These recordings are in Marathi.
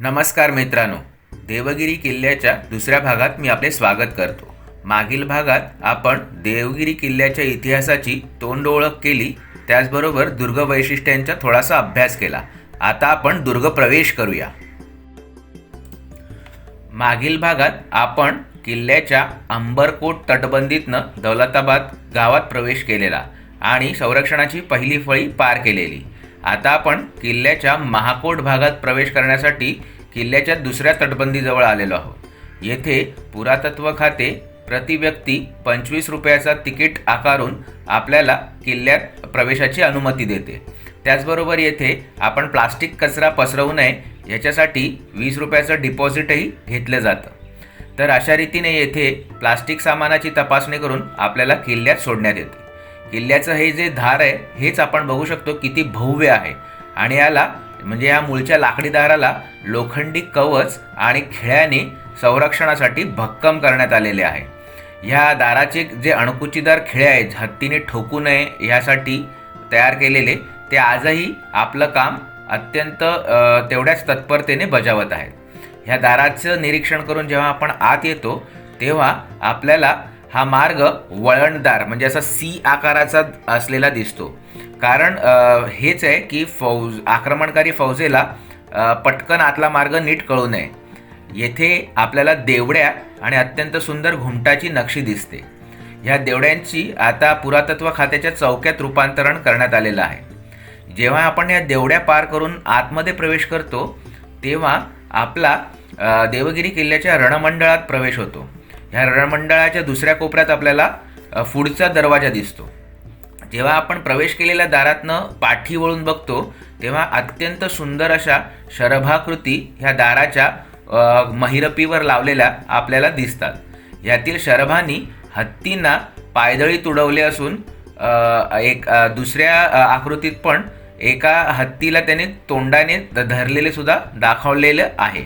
नमस्कार मित्रांनो. देवगिरी किल्ल्याच्या दुसऱ्या भागात मी आपले स्वागत करतो. मागील भागात आपण देवगिरी किल्ल्याच्या इतिहासाची तोंड ओळख केली त्याचबरोबर दुर्ग वैशिष्ट्यांचा थोडासा अभ्यास केला. आता आपण दुर्ग प्रवेश करूया. मागील भागात आपण किल्ल्याच्या अंबरकोट तटबंदीतनं दौलताबाद गावात प्रवेश केलेला आणि संरक्षणाची पहिली फळी पार केलेली. आता आपण किल्ल्याच्या महाकोट भागात प्रवेश करण्यासाठी किल्ल्याच्या दुसऱ्या तटबंदीजवळ आलेलो आहोत. येथे पुरातत्व खाते प्रति व्यक्ती पंचवीस रुपयाचा तिकीट आकारून आपल्याला किल्ल्यात प्रवेशाची अनुमती देते. त्याचबरोबर येथे आपण प्लास्टिक कचरा पसरवू नये याच्यासाठी वीस रुपयाचं डिपॉझिटही घेतलं जातं. तर अशा रीतीने येथे प्लास्टिक सामानाची तपासणी करून आपल्याला किल्ल्यात सोडण्यात येते. किल्ल्याचं हे जे धार आहे हेच आपण बघू शकतो किती भव्य आहे. आणि याला म्हणजे या मूळच्या लाकडी दाराला लोखंडी कवच आणि खिळ्याने संरक्षणासाठी भक्कम करण्यात आलेले आहे. ह्या दाराचे जे अणकुचीदार खिळे आहेत हत्तीने ठोकू नये ह्यासाठी तयार केलेले ते आजही आपलं काम अत्यंत तेवढ्याच तत्परतेने बजावत आहेत. ह्या दाराचं निरीक्षण करून जेव्हा आपण आत येतो तेव्हा आपल्याला हा मार्ग वळणदार म्हणजे असा सी आकाराचा असलेला दिसतो. कारण हेच आहे की फौज आक्रमणकारी फौजेला पटकन आतला मार्ग नीट कळू नये. येथे आपल्याला देवड्या आणि अत्यंत सुंदर घुमटाची नक्षी दिसते. ह्या देवड्यांची आता पुरातत्व खात्याच्या चौक्यात रूपांतरण करण्यात आलेलं आहे. जेव्हा आपण या देवड्या पार करून आतमध्ये प्रवेश करतो तेव्हा आपला देवगिरी किल्ल्याच्या रणमंडळात प्रवेश होतो. ह्या रणमंडळाच्या दुसऱ्या कोपऱ्यात आपल्याला पुढचा दरवाजा दिसतो. जेव्हा आपण प्रवेश केलेल्या दारातनं पाठी वळून बघतो तेव्हा अत्यंत सुंदर अशा शरभाकृती ह्या दाराच्या महिरपीवर लावलेल्या आपल्याला दिसतात. यातील शरभानी हत्तींना पायदळी तुडवले असून एक दुसऱ्या आकृतीत पण एका हत्तीला त्याने तोंडाने धरलेले सुद्धा दाखवलेलं आहे.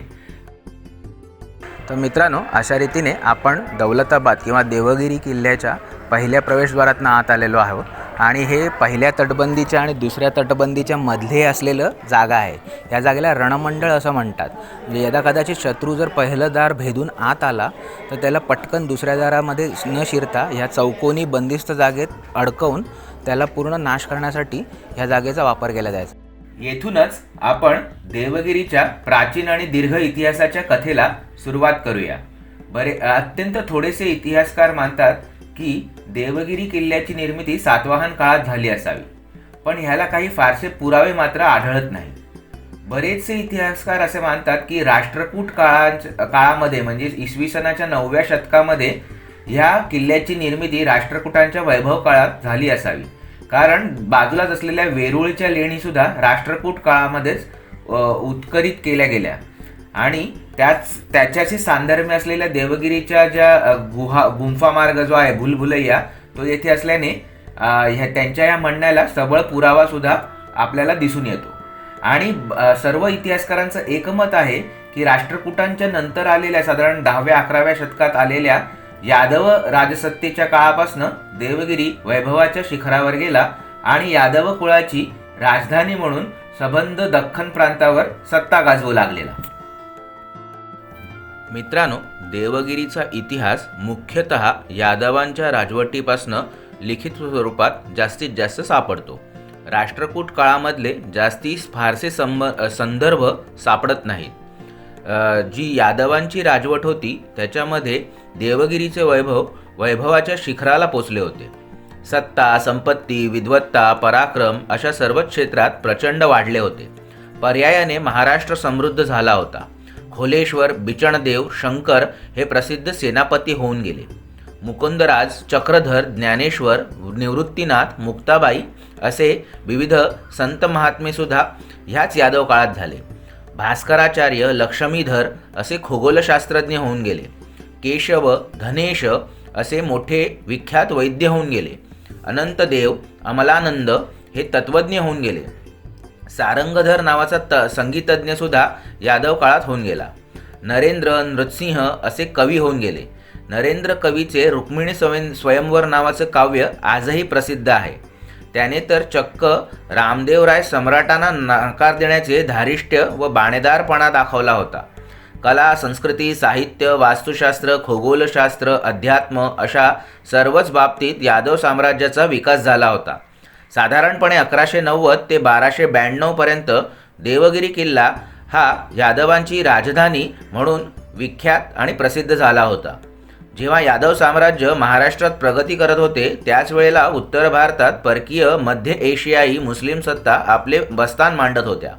तर मित्रांनो अशा रीतीने आपण दौलताबाद किंवा देवगिरी किल्ल्याच्या पहिल्या प्रवेशद्वारातनं आत आलेलो आहोत. आणि हे पहिल्या तटबंदीच्या आणि दुसऱ्या तटबंदीच्या मधले असलेलं जागा आहे. या जागेला रणमंडळ असं म्हणतात. म्हणजे यदा कदाचित शत्रू जर पहिलं दार भेदून आत आला तर त्याला पटकन दुसऱ्या दारामध्ये न शिरता ह्या चौकोनी बंदिस्त जागेत अडकवून त्याला पूर्ण नाश करण्यासाठी ह्या जागेचा वापर केला जायचा. येथूनच आपण देवगिरीच्या प्राचीन आणि दीर्घ इतिहासाच्या कथेला सुरुवात करूया. बरे अत्यंत थोडेसे इतिहासकार मानतात की देवगिरी किल्ल्याची निर्मिती सातवाहन काळात झाली असावी. पण ह्याला काही फारसे पुरावे मात्र आढळत नाही. बरेचसे इतिहासकार असे मानतात की राष्ट्रकूट काळा काळामध्ये म्हणजे इसवी सनाच्या नवव्या शतकामध्ये ह्या किल्ल्याची निर्मिती राष्ट्रकूटांच्या वैभव काळात झाली असावी. कारण बाजूलाच असलेल्या वेरूळच्या लेणीसुद्धा राष्ट्रकूट काळामध्येच उत्करित केल्या गेल्या. आणि त्याच त्याच्याशी सांधर्म्य असलेल्या देवगिरीच्या ज्या गुहा गुंफा मार्ग जो आहे भुलभुलैया तो येथे असल्याने ह्या त्यांच्या या म्हणण्याला सबळ पुरावा सुद्धा आपल्याला दिसून येतो. आणि सर्व इतिहासकारांचं एकमत आहे की राष्ट्रकूटांच्या नंतर आलेल्या साधारण दहाव्या अकराव्या शतकात आलेल्या यादव राजसत्तेच्या काळापासून देवगिरी वैभवाच्या शिखरावर गेला आणि यादव कुळाची राजधानी म्हणून सबंध दख्खन प्रांतावर सत्ता गाजवू लागलेला. मित्रांनो देवगिरीचा इतिहास मुख्यतः यादवांच्या राजवटीपासनं लिखित स्वरूपात जास्तीत जास्त सापडतो. राष्ट्रकूट काळामधले जास्ती फारसे संब संदर्भ सापडत नाहीत. जी यादवांची राजवट होती त्याच्यामध्ये देवगिरीचे वैभव वैभवाच्या शिखराला पोचले होते. सत्ता संपत्ती विद्वत्ता पराक्रम अशा सर्वच क्षेत्रात प्रचंड वाढले होते. पर्यायाने महाराष्ट्र समृद्ध झाला होता. खोलेश्वर बिचणदेव शंकर हे प्रसिद्ध सेनापती होऊन गेले. मुकुंदराज चक्रधर ज्ञानेश्वर निवृत्तीनाथ मुक्ताबाई असे विविध संत महात्मेसुद्धा ह्याच यादव काळात झाले. भास्कराचार्य लक्ष्मीधर असे खगोलशास्त्रज्ञ होऊन गेले. केशव धनेश असे मोठे विख्यात वैद्य होऊन गेले. अनंतदेव अमलानंद हे तत्वज्ञ होऊन गेले. सारंगधर नावाचा त संगीतज्ञसुद्धा यादव काळात होऊन गेला. नरेंद्र नृसिंह असे कवी होऊन गेले. नरेंद्र कवीचे रुक्मिणी स्वयं स्वयंवर नावाचं काव्य आजही प्रसिद्ध आहे. त्याने तर चक्क रामदेवराय सम्राटांना नकार देण्याचे धारिष्ट्य व बाणेदारपणा दाखवला होता. कला संस्कृती साहित्य वास्तुशास्त्र खगोलशास्त्र अध्यात्म अशा सर्वच बाबतीत यादव साम्राज्याचा विकास झाला होता. साधारणपणे अकराशे नव्वद ते बाराशे ब्याण्णवपर्यंत देवगिरी किल्ला हा यादवांची राजधानी म्हणून विख्यात आणि प्रसिद्ध झाला होता. जेव्हा यादव साम्राज्य महाराष्ट्रात प्रगती करत होते त्याच वेळेला उत्तर भारतात परकीय मध्य एशियाई मुस्लिम सत्ता आपले बस्तान मांडत होत्या.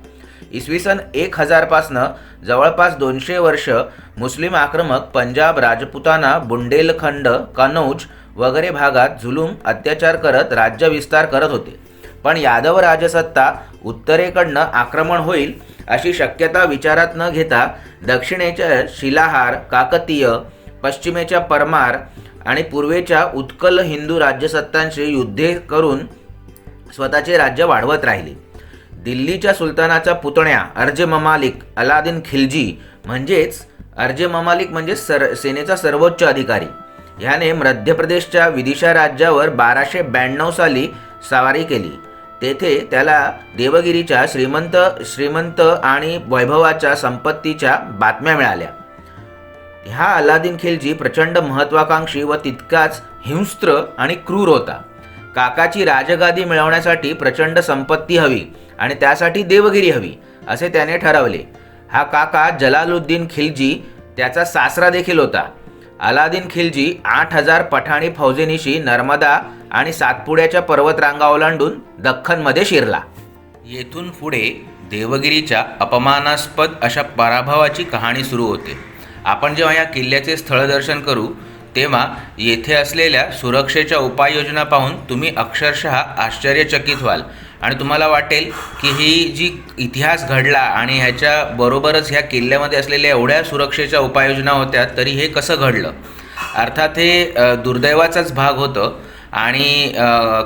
इसवी सन एक हजारपासनं जवळपास दोनशे वर्ष मुस्लिम आक्रमक पंजाब राजपुताना बुंडेलखंड कनौज वगैरे भागात जुलूम अत्याचार करत राज्य विस्तार करत होते. पण यादव राजसत्ता उत्तरेकडनं आक्रमण होईल अशी शक्यता विचारात न घेता दक्षिणेच्या शिलाहार काकतीय पश्चिमेच्या परमार आणि पूर्वेच्या उत्कल हिंदू राज्यसत्तांशी युद्धे करून स्वतःचे राज्य वाढवत राहिले. दिल्लीच्या सुलतानाचा पुतण्या अर्जे ममालिक अलादीन खिलजी म्हणजेच अर्जे ममालिक म्हणजे सर सेनेचा सर्वोच्च अधिकारी. ह्याने मध्य प्रदेशच्या विदिशा राज्यावर बाराशे ब्याण्णव साली सवारी केली. तेथे त्याला देवगिरीच्या श्रीमंत श्रीमंत आणि वैभवाच्या संपत्तीच्या बातम्या मिळाल्या. ह्या अल्लादीन खिलजी प्रचंड महत्वाकांक्षी व तितकाच हिंस्त्र आणि क्रूर होता. काकाची राजगादी मिळवण्यासाठी प्रचंड संपत्ती हवी आणि त्यासाठी देवगिरी हवी असे त्याने ठरवले. हा काका जलालुद्दीन खिलजी त्याचा सासरा देखील होता. अलादीन खिलजी आठ हजार पठाणी फौजेनिशी नर्मदा आणि सातपुड्याच्या पर्वतरांगा ओलांडून दख्खनमध्ये शिरला. येथून पुढे देवगिरीच्या अपमानास्पद अशा पराभवाची कहाणी सुरू होते. आपण जेव्हा या किल्ल्याचे स्थळदर्शन करू तेव्हा येथे असलेल्या सुरक्षेच्या उपाययोजना पाहून तुम्ही अक्षरशः आश्चर्यचकित व्हाल. आणि तुम्हाला वाटेल की ही जी इतिहास घडला आणि ह्याच्या बरोबरच ह्या किल्ल्यामध्ये असलेल्या एवढ्या सुरक्षेच्या उपाययोजना होत्या तरी हे कसं घडलं? अर्थात हे दुर्दैवाचाच भाग होतं आणि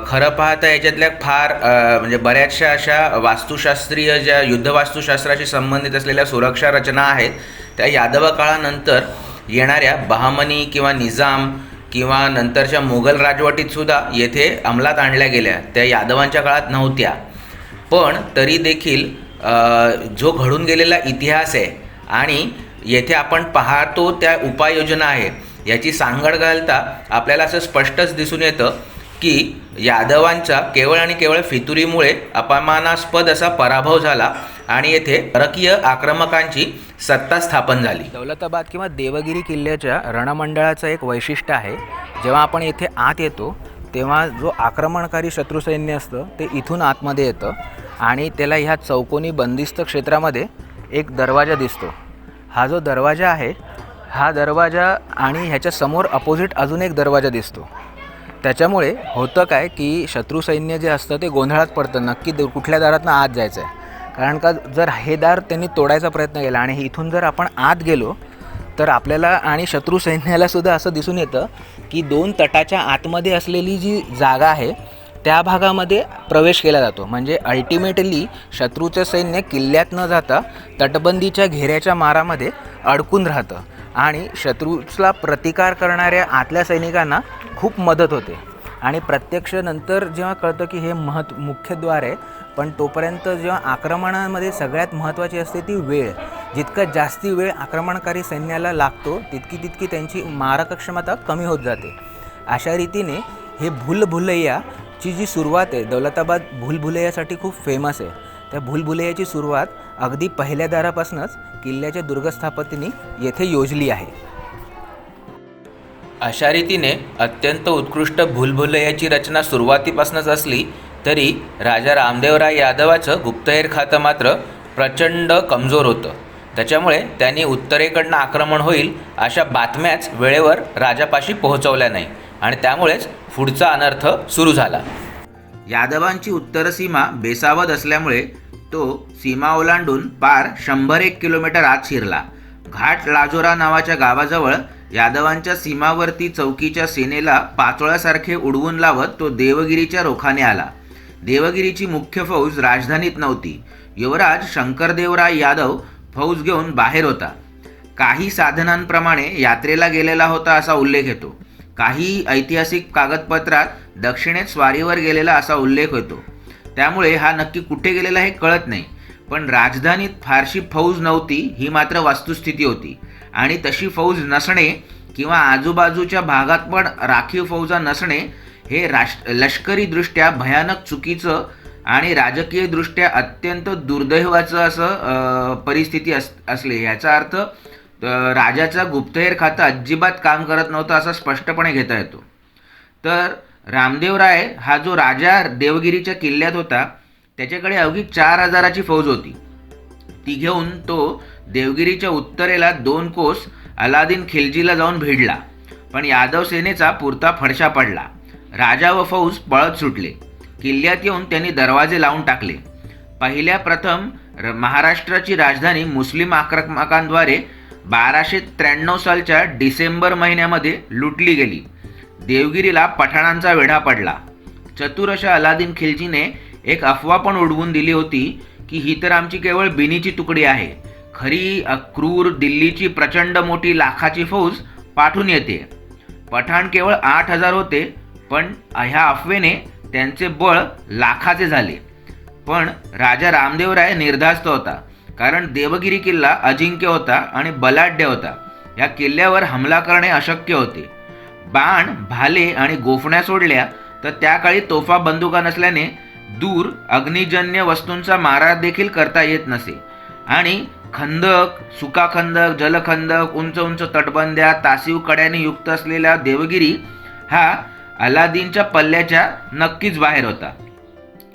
खरं पाहता याच्यातल्या फार म्हणजे बऱ्याचशा अशा वास्तुशास्त्रीय ज्या युद्धवास्तुशास्त्राशी संबंधित असलेल्या सुरक्षा रचना आहेत त्या यादव काळानंतर येणाऱ्या बहामनी किंवा निजाम किंवा नंतरच्या मुघल राजवटीतसुद्धा येथे अंमलात आणल्या गेल्या. त्या यादवांच्या काळात नव्हत्या. पण तरी देखील जो घडून गेलेला इतिहास आहे आणि येथे आपण पाहतो त्या उपाययोजना आहे याची सांगड घालता आपल्याला असं स्पष्टच दिसून येतं की यादवांचा केवळ आणि केवळ फितुरीमुळे अपमानास्पद असा पराभव झाला आणि येथे परकीय आक्रमकांची सत्ता स्थापन झाली. दौलताबाद किंवा देवगिरी किल्ल्याच्या रणमंडळाचं एक वैशिष्ट्य आहे. जेव्हा आपण येथे आत येतो तेव्हा जो आक्रमणकारी शत्रुसैन्य असतं ते इथून आतमध्ये येतं आणि त्याला ह्या चौकोनी बंदिस्त क्षेत्रामध्ये एक दरवाजा दिसतो. हा जो दरवाजा आहे हा दरवाजा आणि ह्याच्यासमोर अपोजिट अजून एक दरवाजा दिसतो. त्याच्यामुळे होतं काय की शत्रू सैन्य जे असतं ते गोंधळात पडतं. नक्की द- कुठल्या दारातनं आत जायचं आहे कारण का जर हे दार त्यांनी तोडायचा प्रयत्न केला आणि इथून जर आपण आत गेलो तर आपल्याला आणि शत्रू सैन्यालासुद्धा असं दिसून येतं की दोन तटाच्या आतमध्ये असलेली जी जागा आहे त्या भागामध्ये प्रवेश केला जातो. म्हणजे अल्टिमेटली शत्रूचं सैन्य किल्ल्यात न जाता तटबंदीच्या घेऱ्याच्या मारामध्ये अडकून राहतं. आणि शत्रूला प्रतिकार करणाऱ्या आतल्या सैनिकांना खूप मदत होते. आणि प्रत्यक्ष नंतर जेव्हा कळतं की हे महत् मुख्य द्वार आहे पण तोपर्यंत जेव्हा आक्रमणामध्ये सगळ्यात महत्त्वाची असते ती वेळ. जितका जास्ती वेळ आक्रमणकारी सैन्याला लागतो तितकी तितकी त्यांची मारकक्षमता कमी होत जाते. अशा रीतीने हे भूलभुलैयाची जी सुरुवात आहे दौलताबाद भूलभुलैयासाठी खूप फेमस आहे. त्या भूलभुलैयाची सुरुवात अगदी पहिल्या दारापासूनच किल्ल्याच्या दुर्गस्थापतीने येथे योजली आहे. अशा रीतीने अत्यंत उत्कृष्ट भूलभुलैयाची रचना सुरुवातीपासूनच असली तरी राजा रामदेवराय यादवाचं गुप्तहेर खातं मात्र प्रचंड कमजोर होतं. त्याच्यामुळे त्यांनी उत्तरेकडनं आक्रमण होईल अशा बातम्याच वेळेवर राजापाशी पोहोचवल्या नाही आणि त्यामुळेच पुढचा अनर्थ सुरू झाला. यादवांची उत्तर सीमा बेसावत असल्यामुळे तो सीमा ओलांडून पार शंभर एक किलोमीटर आत शिरला. घाट लाजोरा नावाच्या गावाजवळ यादवांच्या सीमावर्ती चौकीच्या सेनेला पाचोळ्यासारखे उडवून लावत तो देवगिरीच्या रोखाने आला. देवगिरीची मुख्य फौज राजधानीत नव्हती. युवराज शंकरदेवराय यादव फौज घेऊन बाहेर होता. काही साधनांप्रमाणे यात्रेला गेलेला होता असा उल्लेख येतो. काही ऐतिहासिक कागदपत्रात दक्षिणेत स्वारीवर गेलेला असा उल्लेख होतो. त्यामुळे हा नक्की कुठे गेलेला हे कळत नाही. पण राजधानीत फारशी फौज नव्हती ही मात्र वस्तुस्थिती होती. आणि तशी फौज नसणे किंवा आजूबाजूच्या भागात पण राखीव फौजा नसणे हे राष्ट्र लष्करीदृष्ट्या भयानक चुकीचं आणि राजकीयदृष्ट्या अत्यंत दुर्दैवाचं असं परिस्थिती अस असले. याचा अर्थ राजाचा गुप्तहेर खातं अजिबात काम करत नव्हतं असं स्पष्टपणे घेता येतो. तर रामदेवराय हा जो राजा देवगिरीच्या किल्ल्यात होता त्याच्याकडे अवघी चार हजाराची फौज होती. ती घेऊन तो देवगिरीच्या उत्तरेला दोन कोस अलादीन खिलजीला जाऊन भिडला पण यादव सेनेचा पुरता फडशा पडला. राजा व फौज पळत सुटले. किल्ल्यात येऊन त्यांनी दरवाजे लावून टाकले. पहिल्या प्रथम र- महाराष्ट्राची राजधानी मुस्लिम आक्रमकांद्वारे बाराशे त्र्याण्णव सालच्या डिसेंबर महिन्यामध्ये लुटली गेली. देवगिरीला पठाणांचा वेढा पडला. चतुर अशा अलादीन खिलजीने एक अफवा पण उडवून दिली होती की ही तर आमची केवळ बिनीची तुकडी आहे. खरी अक्रूर दिल्लीची प्रचंड मोठी लाखाची फौज पाठून येते. पठाण केवळ आठ हजार होते पण ह्या अफवेने त्यांचे बळ लाखाचे झाले. पण राजा रामदेवराय निर्धास्त होता कारण देवगिरी किल्ला अजिंक्य होता आणि बलाढ्य होता. या किल्ल्यावर हमला करणे अशक्य होते. बाण भाले आणि गोफण्या सोडल्या तर त्या काळी तोफा बंदुका नसल्याने दूर अग्निजन्य वस्तूंचा मारा देखील करता येत नसे. आणि खंदक सुका खंदक जलखंदक उंच उंच तटबंद्या तासीव कड्याने युक्त असलेला देवगिरी हा अलादीनच्या पल्ल्याच्या नक्कीच बाहेर होता.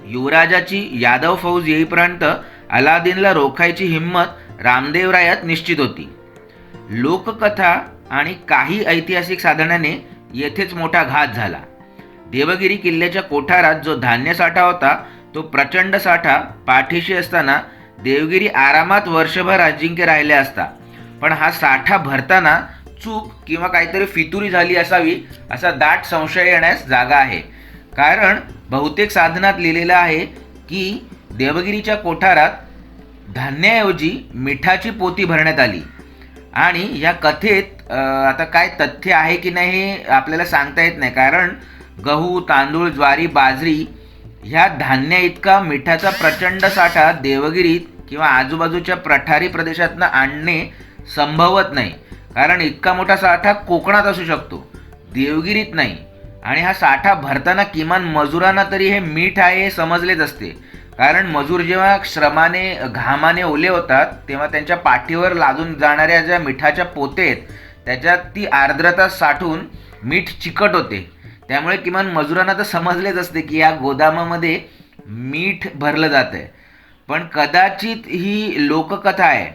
युवराजाची यादव फौज येईपर्यंत अलादीनला रोखायची हिंमत रामदेवरायात निश्चित होती. लोककथा आणि काही ऐतिहासिक साधनाने येथेच मोठा घात झाला. देवगिरी किल्ल्याच्या कोठारात जो धान्य साठा होता तो प्रचंड साठा पाठीशी असताना देवगिरी आरामात वर्षभर अजिंक्य राहिले असता. पण हा साठा भरताना चूक किंवा काहीतरी फितुरी झाली असावी असा दाट संशय येण्यास जागा आहे. कारण बहुतेक साधनात लिहिलेलं आहे की देवगिरीच्या कोठारात धान्याऐवजी मिठाची पोती भरण्यात आली. आणि या कथेत आता काय तथ्य आहे की नाही हे आपल्याला सांगता येत नाही. कारण गहू तांदूळ ज्वारी बाजरी ह्या धान्य इतका मिठाचा प्रचंड साठा देवगिरीत किंवा आजूबाजूच्या पठारी प्रदेशातनं आणणे संभवत नाही. कारण इतका मोठा साठा कोकणात असू शकतो देवगिरीत नाही. आणि हा साठा भरताना किमान मजुरांना तरी हे मीठ आहे हे समजलेच असते. कारण मजूर जेव्हा श्रमाने घामाने ओले होतात तेव्हा त्यांच्या पाठीवर लादून जाणाऱ्या ज्या मिठाच्या पोते आहेत त्याच्यात ती आर्द्रता साठून मीठ चिकट होते. त्यामुळे किमान मजुरांना तर समजलेच असते की या गोदामामध्ये मीठ भरलं जात आहे पण कदाचित ही लोककथा आहे.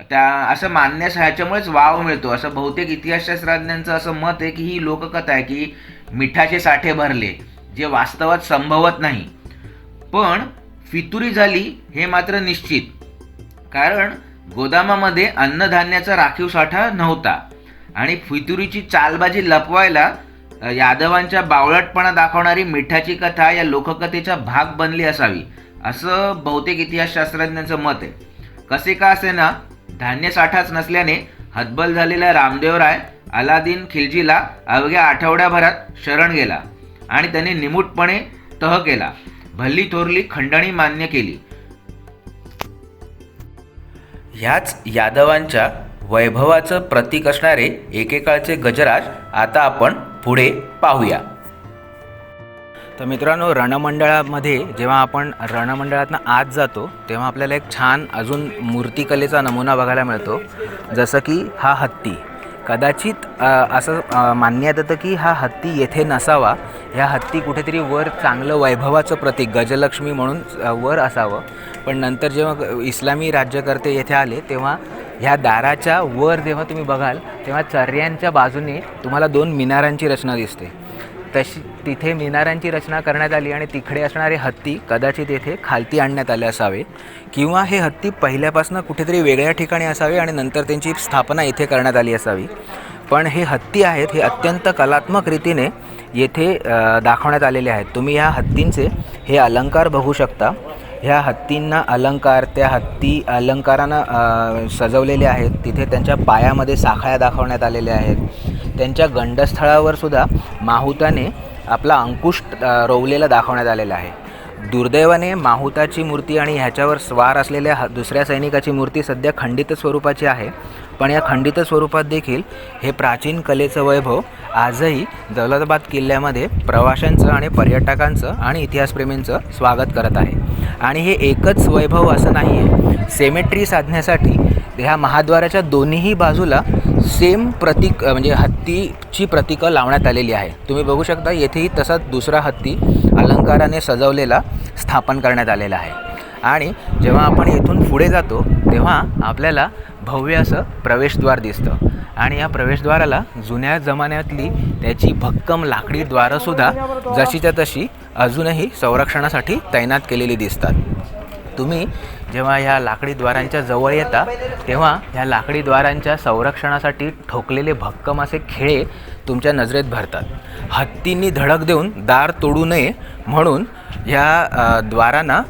त्या असं मानण्यास ह्याच्यामुळेच वाव मिळतो. असं बहुतेक इतिहासशास्त्रज्ञांचं असं मत आहे की ही लोककथा आहे की मिठाचे साठे भरले जे वास्तवात संभवत नाही. पण फितुरी झाली हे मात्र निश्चित. कारण गोदामामध्ये अन्नधान्याचा राखीव साठा नव्हता. आणि फितुरीची चालबाजी लपवायला यादवांच्या बावळटपणा दाखवणारी मिठाची कथा या लोककथेचा भाग बनली असावी असं बहुतेक इतिहासशास्त्रज्ञांचं मत आहे. कसे का असे ना धान्य साठाच नसल्याने हतबल झालेला रामदेवराय अलादीन खिलजीला अवघ्या आठवड्याभरात शरण गेला आणि त्याने निमूटपणे तह केला. भल्ली थोरली खंडणी मान्य केली. ह्याच यादवांच्या वैभवाचं प्रतीक असणारे एकेकाळचे गजराज आता आपण पुढे पाहूया. तर मित्रांनो रणमंडळामध्ये जेव्हा आपण रणमंडळातनं आत जातो तेव्हा आपल्याला एक छान अजून मूर्तिकलेचा नमुना बघायला मिळतो जसं की हा हत्ती. कदाचित असं अ, मानण्यात येतं की हा हत्ती येथे नसावा. ह्या हत्ती कुठेतरी वर चांगलं वैभवाचं प्रतीक गजलक्ष्मी म्हणून वर असावं. पण नंतर जेव्हा इस्लामी राज्यकर्ते येथे आले तेव्हा ह्या दाराच्या वर जेव्हा तुम्ही बघाल तेव्हा चर्यांच्या बाजूने तुम्हाला दोन मिनारांची रचना दिसते. तशी तिथे मिनारांची रचना करण्यात आली आणि तिकडे असणारे हत्ती कदाचित येथे खालती आणण्यात आले असावे किंवा हे हत्ती पहिल्यापासून कुठेतरी वेगळ्या ठिकाणी असावे आणि नंतर त्यांची स्थापना इथे करण्यात आली असावी. पण हे हत्ती आहेत हे अत्यंत कलात्मक रीतीने येथे दाखवण्यात आलेले आहेत. तुम्ही ह्या हत्तींचे हे अलंकार बघू शकता. ह्या हत्तींना अलंकार त्या हत्ती अलंकारानं सजवलेले आहेत. तिथे त्यांच्या पायामध्ये साखळ्या दाखवण्यात आलेल्या आहेत. त्यांच्या गंडस्थळावर सुद्धा माहुताने आपला अंकुश रोवलेला दाखवण्यात आलेला आहे. दुर्दैवाने माहुताची मूर्ती आणि ह्याच्यावर स्वार असलेल्या ह- दुसऱ्या सैनिकाची मूर्ती सध्या खंडित स्वरूपाची आहे. पण या खंडित स्वरूपात देखील हे प्राचीन कलेचं वैभव आजही दौलताबाद किल्ल्यामध्ये प्रवाशांचं आणि पर्यटकांचं आणि इतिहासप्रेमींचं स्वागत करत आहे. आणि हे एकच वैभव असं नाही आहे सेमेट्री साधण्यासाठी ह्या महाद्वाराच्या दोन्हीही बाजूला सेम प्रतीक म्हणजे हत्तीची प्रतीकं लावण्यात आलेली आहे. तुम्ही बघू शकता येथेही तसाच दुसरा हत्ती अलंकाराने सजवलेला स्थापन करण्यात आलेला आहे. आणि जेव्हा आपण येथून पुढे जातो तेव्हा आपल्याला भव्य असं प्रवेशद्वार दिसतं. आणि या प्रवेशद्वाराला जुन्या जमान्यातली त्याची भक्कम लाकडी द्वारंसुद्धा जशीच्या तशी अजूनही संरक्षणासाठी तैनात केलेली दिसतात. तुम्ही जेव्हा ह्या लाकडी द्वारांच्या जवळ येता तेव्हा ह्या लाकडी द्वारांच्या संरक्षणासाठी ठोकलेले भक्कम असे खिळे तुमच्या नजरेत भरतात. हत्तींनी धडक देऊन दार तोडू नये म्हणून ह्या द्वारांना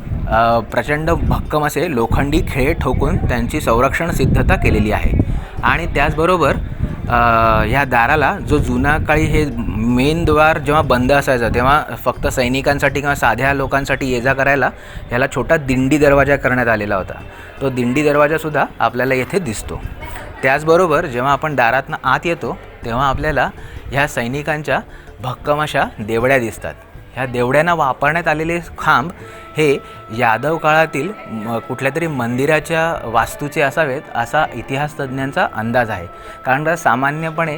प्रचंड भक्कम असे लोखंडी खिळे ठोकून त्यांची संरक्षण सिद्धता केलेली आहे. आणि त्याचबरोबर ह्या दाराला जो जुना काळी हे मेन द्वार जेव्हा बंद असायचं तेव्हा फक्त सैनिकांसाठी किंवा साध्या लोकांसाठी ये जा करायला ह्याला छोटा दिंडी दरवाजा करण्यात आलेला होता. तो दिंडी दरवाजासुद्धा आपल्याला येथे दिसतो. त्याचबरोबर जेव्हा आपण दारातनं आत येतो तेव्हा आपल्याला ह्या सैनिकांच्या भक्कम अशा देवड्या दिसतात. ह्या देवड्यांना वापरण्यात आलेले खांब हे यादव काळातील कुठल्या तरी मंदिराच्या वास्तूचे असावेत असा इतिहास तज्ज्ञांचा अंदाज आहे. कारण का सामान्यपणे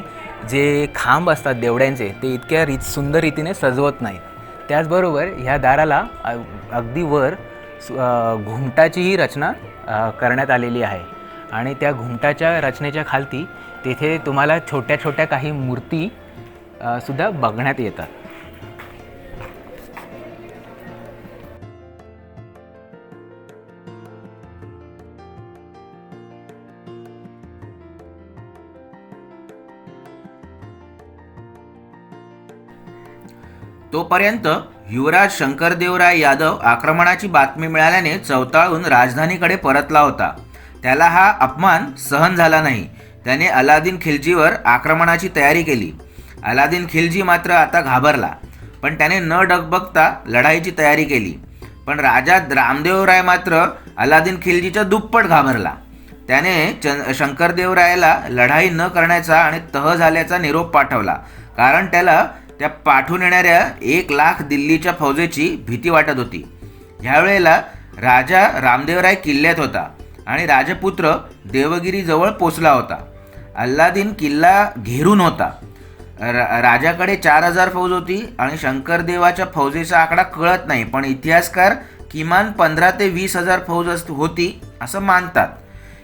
जे खांब असतात देवड्यांचे ते इतक्या रीत सुंदर रीतीने सजवत नाहीत. त्याचबरोबर ह्या दाराला अगदी वर घुमटाचीही रचना करण्यात आलेली आहे. आणि त्या घुमटाच्या रचनेच्या खालती तेथे तुम्हाला छोट्या छोट्या काही मूर्ती सुद्धा बघण्यात येतात. तोपर्यंत युवराज शंकरदेवराय यादव आक्रमणाची बातमी मिळाल्याने चवताळून राजधानीकडे परतला होता. त्याला हा अपमान सहन झाला नाही. त्याने अलादीन खिलजीवर आक्रमणाची तयारी केली. अलादीन खिलजी मात्र आता घाबरला पण त्याने न डगबगता लढाईची तयारी केली. पण राजा रामदेवराय मात्र अलादीन खिलजीच्या दुप्पट घाबरला. त्याने च शंकरदेवरायाला लढाई न करण्याचा आणि तह झाल्याचा निरोप पाठवला कारण त्याला त्या पाठवून येणाऱ्या एक लाख दिल्लीच्या फौजेची भीती वाटत होती. ह्यावेळेला राजा रामदेवराय किल्ल्यात होता आणि राजपुत्र देवगिरीजवळ पोचला होता. अल्लादीन किल्ला घेरून होता. रा राजाकडे चार हजार फौज होती आणि शंकरदेवाच्या फौजेचा आकडा कळत नाही पण इतिहासकार किमान पंधरा ते वीस हजार फौज होती असं मानतात.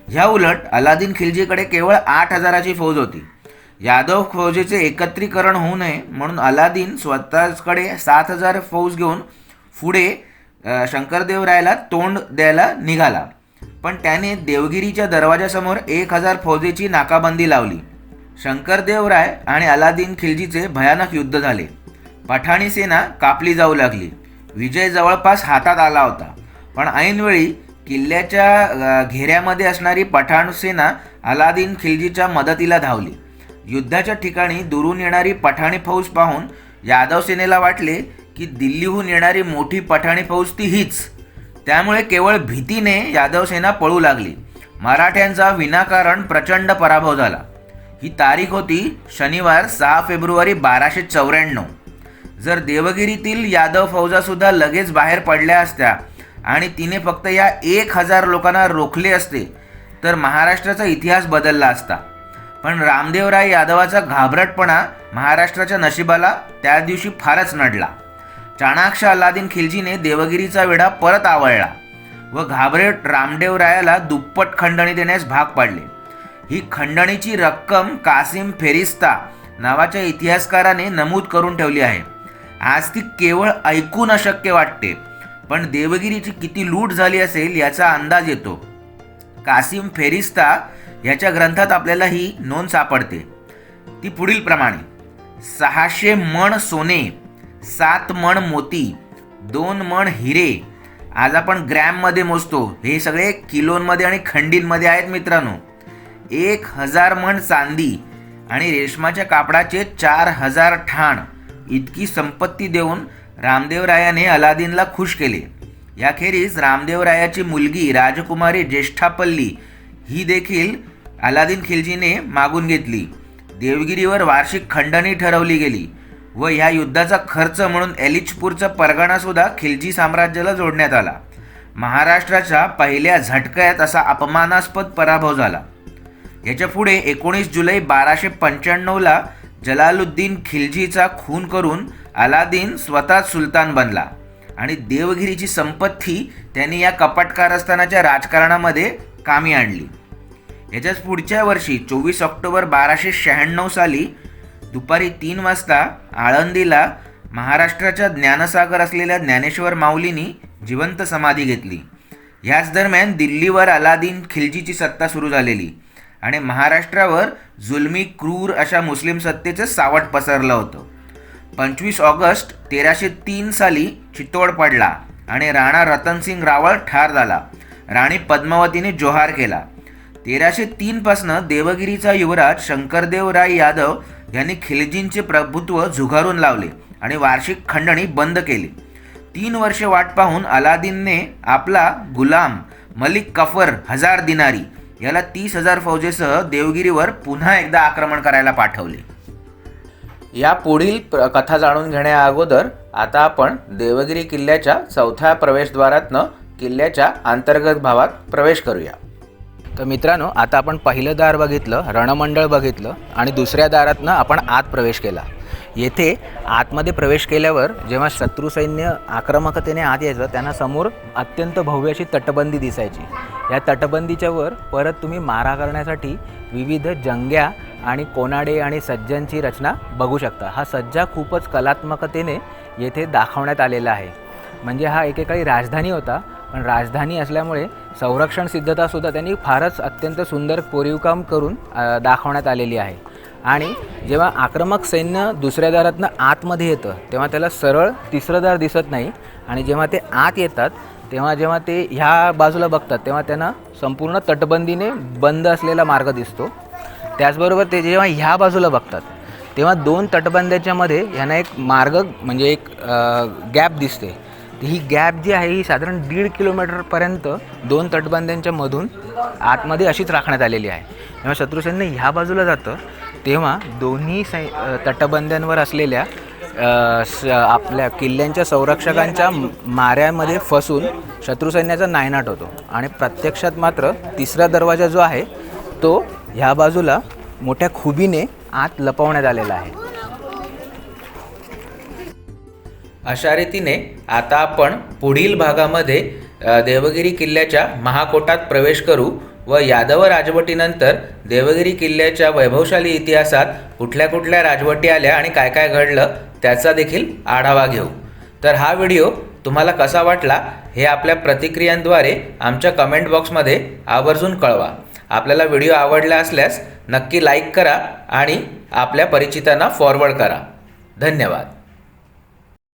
ह्या उलट अलादीन खिलजीकडे केवळ आठ हजाराची फौज होती. यादव फौजेचे एकत्रीकरण होऊ नये म्हणून अलादीन स्वतःकडे सात हजार फौज घेऊन पुढे शंकरदेव रायला तोंड द्यायला निघाला. पण त्याने देवगिरीच्या दरवाजासमोर एक हजार फौजेची नाकाबंदी लावली. शंकरदेवराय आणि अलादीन खिलजीचे भयानक युद्ध झाले. पठाणी सेना कापली जाऊ लागली. विजय जवळपास हातात आला होता. पण ऐनवेळी किल्ल्याच्या घेऱ्यामध्ये असणारी पठाण सेना अलादीन खिलजीच्या मदतीला धावली. युद्धाच्या ठिकाणी दुरून येणारी पठाणी फौज पाहून यादव सेनेला वाटले की दिल्लीहून येणारी मोठी पठाणी फौज ती हीच. त्यामुळे केवळ भीतीने यादव सेना पळू लागली. मराठ्यांचा विनाकारण प्रचंड पराभव झाला. ही तारीख होती शनिवार सहा फेब्रुवारी बाराशे चौऱ्याण्णव. जर देवगिरीतील यादव फौजासुद्धा लगेच बाहेर पडल्या असत्या आणि तिने फक्त या एक हजार लोकांना रोखले असते तर महाराष्ट्राचा इतिहास बदलला असता. पण रामदेवराय यादवाचा घाबरटपणा महाराष्ट्राच्या नशिबाला त्या दिवशी फारच नडला. चाणाक्ष अल्लादीन खिलजीने देवगिरीचा वेढा परत आवळला व घाबरेट रामदेवरायाला दुप्पट खंडणी देण्यास भाग पाडले. ही खंडणीची रक्कम कासिम फेरिस्ता नावाच्या इतिहासकाराने नमूद करून ठेवली आहे. आज ती केवळ ऐकून अशक्य वाटते पण देवगिरीची किती लूट झाली असेल याचा अंदाज येतो. कासिम फेरिस्ता ह्याच्या ग्रंथात आपल्याला ही नोंद सापडते. ती पुढील प्रमाणे. सहाशे मण सोने सात मण मोती दोन मण हिरे. आज आपण ग्रॅममध्ये मोजतो. हे सगळे किलोंमध्ये आणि खंडींमध्ये आहेत मित्रांनो. एक हजार मण चांदी आणि रेशमाच्या कापडाचे चार हजार ठाण. इतकी संपत्ती देऊन रामदेवरायाने अलादीनला खुश केले. याखेरीज रामदेवरायाची मुलगी राजकुमारी ज्येष्ठापल्ली ही देखील अलादीन खिलजीने मागून घेतली. देवगिरीवर वार्षिक खंडणी ठरवली गेली व ह्या युद्धाचा खर्च म्हणून एलिचपूरचा परगणासुद्धा खिलजी साम्राज्याला जोडण्यात आला. महाराष्ट्राच्या पहिल्या झटक्यात असा अपमानास्पद पराभव झाला. याच्यापुढे एकोणीस जुलै बाराशे पंच्याण्णवला जलालुद्दीन खिलजीचा खून करून अलादीन स्वतः सुलतान बनला आणि देवगिरीची संपत्ती त्यांनी या कपाट कारस्थानाच्या राजकारणामध्ये कामी आणली. याच्याच पुढच्या वर्षी चोवीस ऑक्टोबर बाराशे शहाण्णव साली दुपारी तीन वाजता आळंदीला महाराष्ट्राच्या ज्ञानसागर असलेल्या ज्ञानेश्वर माऊलींनी जिवंत समाधी घेतली. ह्याच दरम्यान दिल्लीवर अलादीन खिलजीची सत्ता सुरू झालेली आणि महाराष्ट्रावर जुलमी क्रूर अशा मुस्लिम सत्तेचं सावट पसरलं होतं. पंचवीस ऑगस्ट तेराशे तीन साली चित्तोड पडला आणि राणा रतनसिंग रावळ ठार झाला. राणी पद्मावतीने जोहार केला. तेराशे तीनपासनं देवगिरीचा युवराज शंकरदेव राय यादव यांनी खिलजींचे प्रभुत्व झुगारून लावले आणि वार्षिक खंडणी बंद केली. तीन वर्षे वाट पाहून अलादीनने आपला गुलाम मलिक कफर हजार दिनारी याला तीस हजार फौजेसह देवगिरीवर पुन्हा एकदा आक्रमण करायला पाठवले. या पुढील प्र- कथा जाणून घेण्या अगोदर आता आपण देवगिरी किल्ल्याच्या चौथ्या प्रवेशद्वारातनं किल्ल्याच्या अंतर्गत भावात प्रवेश करूया. तर मित्रांनो आता आपण पहिलं दार बघितलं रणमंडळ बघितलं आणि दुसऱ्या दारातनं आपण आत प्रवेश केला. येथे आतमध्ये प्रवेश केल्यावर जेव्हा शत्रू सैन्य आक्रमकतेने आत यायचं त्यांना समोर अत्यंत भव्य अशी तटबंदी दिसायची. या तटबंदीच्या वर परत तुम्ही मारा करण्यासाठी विविध जंग्या आणि कोनाडे आणि सज्जांची रचना बघू शकता. हा सज्जा खूपच कलात्मकतेने येथे दाखवण्यात आलेला आहे. म्हणजे हा एकेकाळी राजधानी होता. पण राजधानी असल्यामुळे संरक्षण सिद्धतासुद्धा त्यांनी फारच अत्यंत सुंदर कोरीवकाम करून दाखवण्यात आलेली आहे. आणि जेव्हा आक्रमक सैन्य दुसऱ्या दारातनं आतमध्ये येतं तेव्हा त्याला सरळ तिसरं दार दिसत नाही. आणि जेव्हा ते आत येतात तेव्हा जेव्हा ते ह्या बाजूला बघतात तेव्हा त्यांना संपूर्ण तटबंदीने बंद असलेला मार्ग दिसतो. त्याचबरोबर ते जेव्हा ह्या बाजूला बघतात तेव्हा दोन तटबंद्याच्यामध्ये ह्यांना एक मार्ग म्हणजे एक गॅप दिसते. ही गॅप जी आहे ही साधारण दीड किलोमीटरपर्यंत दोन तटबंद्यांच्या मधून आतमध्ये अशीच राखण्यात आलेली आहे. जेव्हा शत्रुसैन्य ह्या बाजूला जातं तेव्हा दोन्ही सै तटबंद्यांवर असलेल्या स आपल्या किल्ल्यांच्या संरक्षकांच्या माऱ्यामध्ये फसून शत्रुसैन्याचा नायनाट होतो. आणि प्रत्यक्षात मात्र तिसरा दरवाजा जो आहे तो ह्या बाजूला मोठ्या खुबीने आत लपवण्यात आलेला आहे. अशा रीतीने आता आपण पुढील भागामध्ये देवगिरी किल्ल्याच्या महाकोटात प्रवेश करू व यादव राजवटीनंतर देवगिरी किल्ल्याच्या वैभवशाली इतिहासात कुठल्या कुठल्या राजवटी आल्या आणि काय काय घडलं त्याचा देखील आढावा घेऊ. तर हा व्हिडिओ तुम्हाला कसा वाटला हे आपल्या प्रतिक्रियांद्वारे आमच्या कमेंट बॉक्समध्ये आवर्जून कळवा. आपल्याला व्हिडिओ आवडला असल्यास नक्की लाईक करा आणि आपल्या परिचितांना फॉरवर्ड करा. धन्यवाद.